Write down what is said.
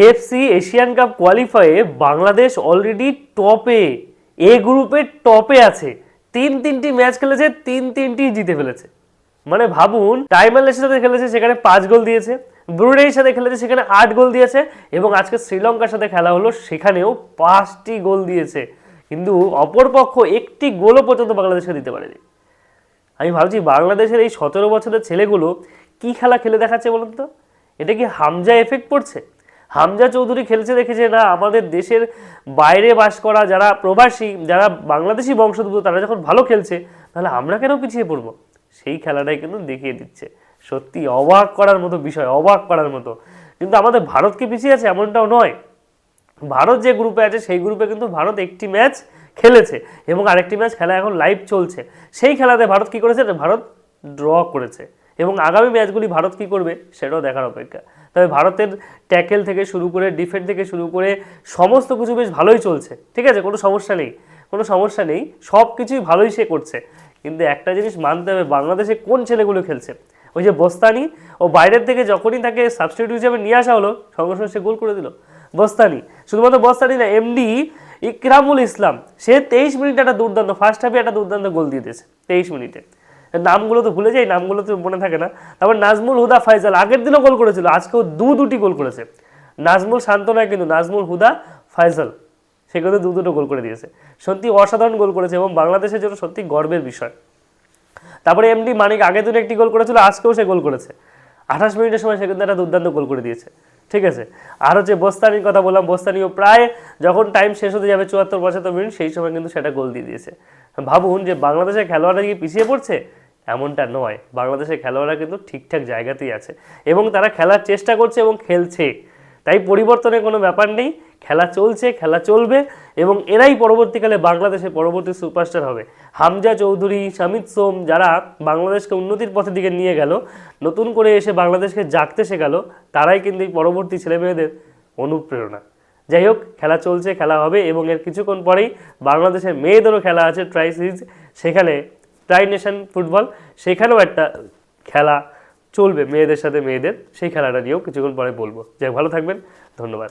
AFC Asian cup কোয়ালিফায়ে Bangladesh already টপে A গ্রুপের টপে আছে। তিন তিনটি ম্যাচ খেলেছে, তিন তিনটি জিতে ফেলেছে। মানে ভাবুন টাইমালের সাথে খেলেছে, সেখানে পাঁচ গোল দিয়েছে। ব্রুনেইয়ের সাথে খেলেছে, সেখানে আট গোল দিয়েছে। এবং আজকে শ্রীলঙ্কার সাথে খেলা হলো, সেখানেও পাঁচটি গোল দিয়েছে। কিন্তু অপরপক্ষ একটি গোলও পর্যন্ত বাংলাদেশকে দিতে পারেনি। আমি ভাবছি, বাংলাদেশের এই সতেরো বছরের ছেলেগুলো কি খেলা খেলে দেখাচ্ছে বলুন তো? এটা কি হামজা এফেক্ট পড়ছে? হামজা চৌধুরী খেলছে দেখেছে না, আমাদের দেশের বাইরে বাস করা যারা প্রবাসী, যারা বাংলাদেশি বংশোদ্ভূত, তারা যখন ভালো খেলছে, তাহলে আমরা কেন পিছিয়ে পড়ব? সেই খেলাটাই কিন্তু দেখিয়ে দিচ্ছে। সত্যি অবাক করার মতো বিষয়, অবাক করার মতো। কিন্তু আমাদের ভারতকে পিছিয়ে আছে এমনটাও নয়। ভারত যে গ্রুপে আছে, সেই গ্রুপে কিন্তু ভারত একটি ম্যাচ খেলেছে এবং আরেকটি ম্যাচ খেলা এখন লাইভ চলছে। সেই খেলাতে ভারত কি করেছে? ভারত ড্র করেছে। এবং আগামী ম্যাচগুলি ভারত কি করবে সেটাও দেখার অপেক্ষা। তবে ভারতের ট্যাকেল থেকে শুরু করে ডিফেন্স থেকে শুরু করে সমস্ত কিছু বেশ ভালোই চলছে। ঠিক আছে? কোনো সমস্যা নেই। কোনো সমস্যা নেই। সব কিছুই ভালোই সে করছে। কিন্তু একটা জিনিস মানতে হবে, বাংলাদেশে কোন ছেলেগুলো খেলছে? ওই যে বস্তানি ও বাইরের থেকে যখনই তাকে সাবস্টিটিউট হিসেবে নিয়ে আসা হলো, সঙ্গে সঙ্গে সে গোল করে দিল। বস্তানি, শুধুমাত্র বস্তানি না এমডি ইকরামুল ইসলাম, সে তেইশ মিনিট একটা দুর্দান্ত ফার্স্ট হাফে একটা দুর্দান্ত গোল দিয়ে দিয়েছে, তেইশ মিনিটে। নামগুলো তো ভুলে যাই, নামগুলো তো মনে থাকে না। তারপর নাজমুল হুদা ফাইজাল, আগের দিনও গোল করেছিল, আজকেও দু দুটি গোল করেছে। নাজমুল শান্ত নয় কিন্তু, নাজমুল হুদা ফাইজাল, সে কিন্তু দু দুটো গোল করে দিয়েছে। সত্যি অসাধারণ গোল করেছে এবং বাংলাদেশের জন্য সত্যি গর্বের বিষয়। তারপরে এমডি মানিক আগের দিন একটি গোল করেছিল, আজকেও সে গোল করেছে। আঠাশ মিনিটের সময় সে কিন্তু একটা দুর্দান্ত গোল করে দিয়েছে। ঠিক আছে? আর হচ্ছে বোস্তানির কথা বললাম, বোস্তানিও প্রায় যখন টাইম শেষ হতে যাবে, চুয়াত্তর পঁচাত্তর মিনিট, সেই সময় কিন্তু সেটা গোল দিয়ে দিয়েছে। ভাবুন যে বাংলাদেশের খেলোয়াড়রা কি পিছিয়ে পড়ছে? এমনটা নয়। বাংলাদেশের খেলোয়াড়রা কিন্তু ঠিকঠাক জায়গাতেই আছে এবং তারা খেলার চেষ্টা করছে এবং খেলছে। তাই পরিবর্তনের কোনো ব্যাপার নেই। খেলা চলছে, খেলা চলবে এবং এরাই পরবর্তীকালে বাংলাদেশের পরবর্তী সুপারস্টার হবে। হামজা চৌধুরী শামিত সোম যারা বাংলাদেশকে উন্নতির পথের দিকে নিয়ে গেল, নতুন করে এসে বাংলাদেশকে জাগতে শেখালো, তারাই কিন্তু এই পরবর্তী ছেলেমেয়েদের অনুপ্রেরণা। যাই হোক, খেলা চলছে, খেলা হবে এবং এর কিছুক্ষণ পরেই বাংলাদেশের মেয়েদেরও খেলা আছে ট্রাই সিরিজ সেখানে ট্রাই নেশন ফুটবল, সেখানেও একটা খেলা চলবে মেয়েদের সাথে মেয়েদের, সেই খেলাটা নিয়েও কিছুক্ষণ পরে বলব। যাই ভালো থাকবেন, ধন্যবাদ।